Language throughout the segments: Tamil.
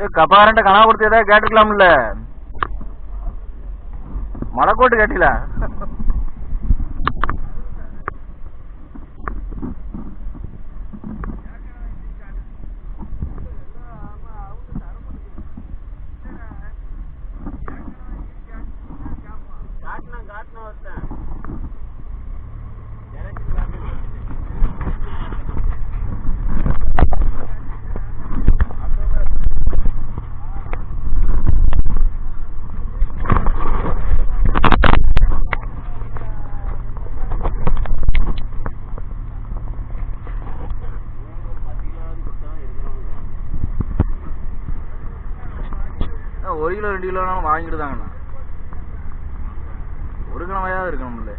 ஏ கபாரண்ட கனவு கொடுத்து ஏதாவது கேட்டுக்கலாம்ல மலைக்கோட்டு கேட்டீங்களா? ஒரு கிலோ ரெண்டு கிலோனாலும் வாங்கிட்டு தாங்கண்ணா ஒரு கிலோவாயாவது இருக்கணும்ல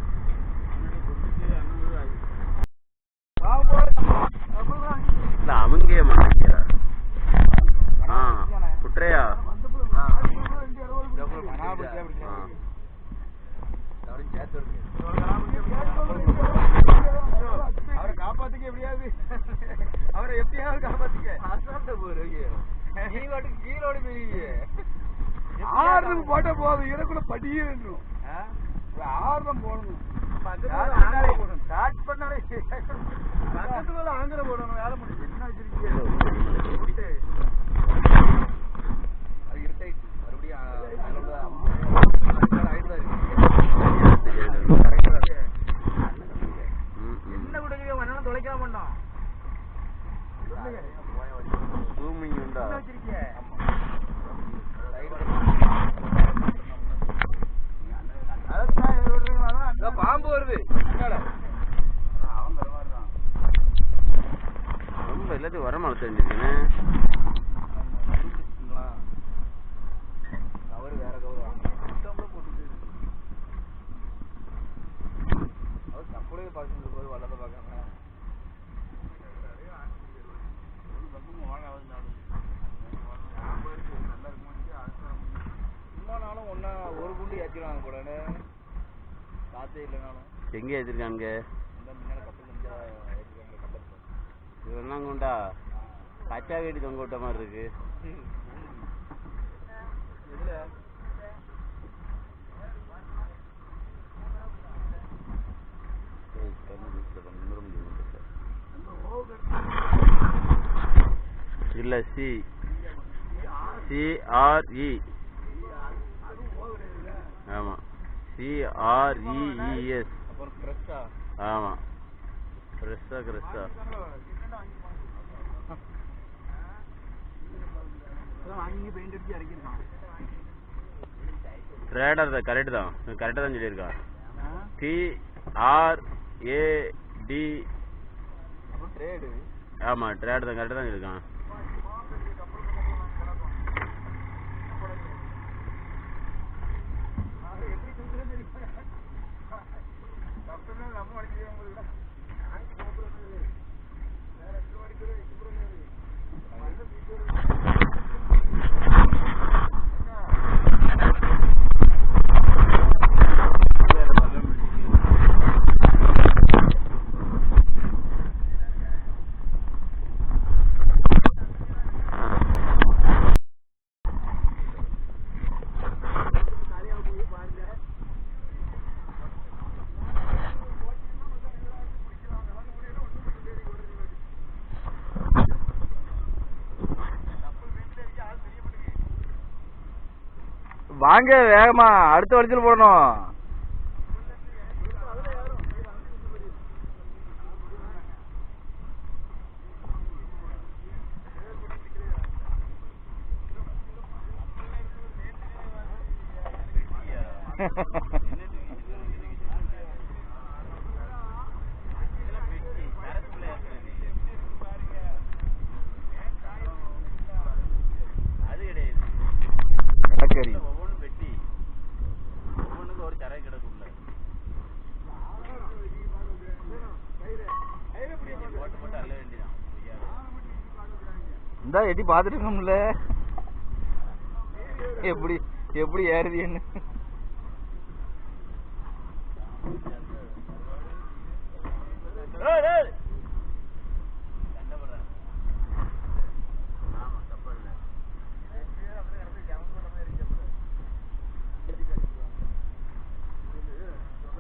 அவங்க குட்ரையா? அவரை காப்பாத்துக்க எப்படியாவது. அவரை எப்படியாவது காப்பாத்துக்க. நீ பாட்டுக்கு கீழோடு பெரிய ஆறுதல் போட்ட போதும். எனக்குள்ள படியிருந்தும் ஆறுதம் போடணும். ஸ்டார்ட் பண்ணாலே பக்கத்துல ஆந்திர போடணும். வேலை முடிஞ்சு என்ன வச்சிருக்கீங்க சூமிங் உண்டா? பாம்பு வருது. ரொம்ப எல்லாத்தையும் வர ஒரு குண்டு ஏற்றிடுவாங்க கூடன்னு காத்தே இல்லைனாலும். எங்கே ஏற்றிருக்கானுங்க இந்த முன்னாடி கப்பல் செஞ்சா ஏற்றிருக்காங்க கப்பல். இவெல்லாம் கொண்டா? கச்சா வேடி தொங்க விட்ட மாதிரி இருக்கு. இல்ல சி. சிஆர்இ சிஆர்இஇஎஸ் அப்புறம் ஃப்ரெஷ்ஷா ஆமா. கிறிஸ்தா கிறிஸ்தா வாங்கி பெயிண்ட் அடிச்சு இறக்கிருக்கான் ரேடர் தான் கரெக்ட் தான். கரெக்டாக தான் சொல்லியிருக்கான். டி ஆர் ஏ டி அப்புறம் ட்ரேடு ஆமா ட்ரேட் தான் கரெக்டாக தான் சொல்லியிருக்கான். வாங்க வேகமா. அடுத்த வழிச்சல் போடணும். அது இந்த எட்டி பார்த்துருக்கோம்ல எப்படி எப்படி ஏறுது என்ன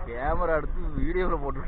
கேமரா எடுத்து வீடியோவில் போட்டு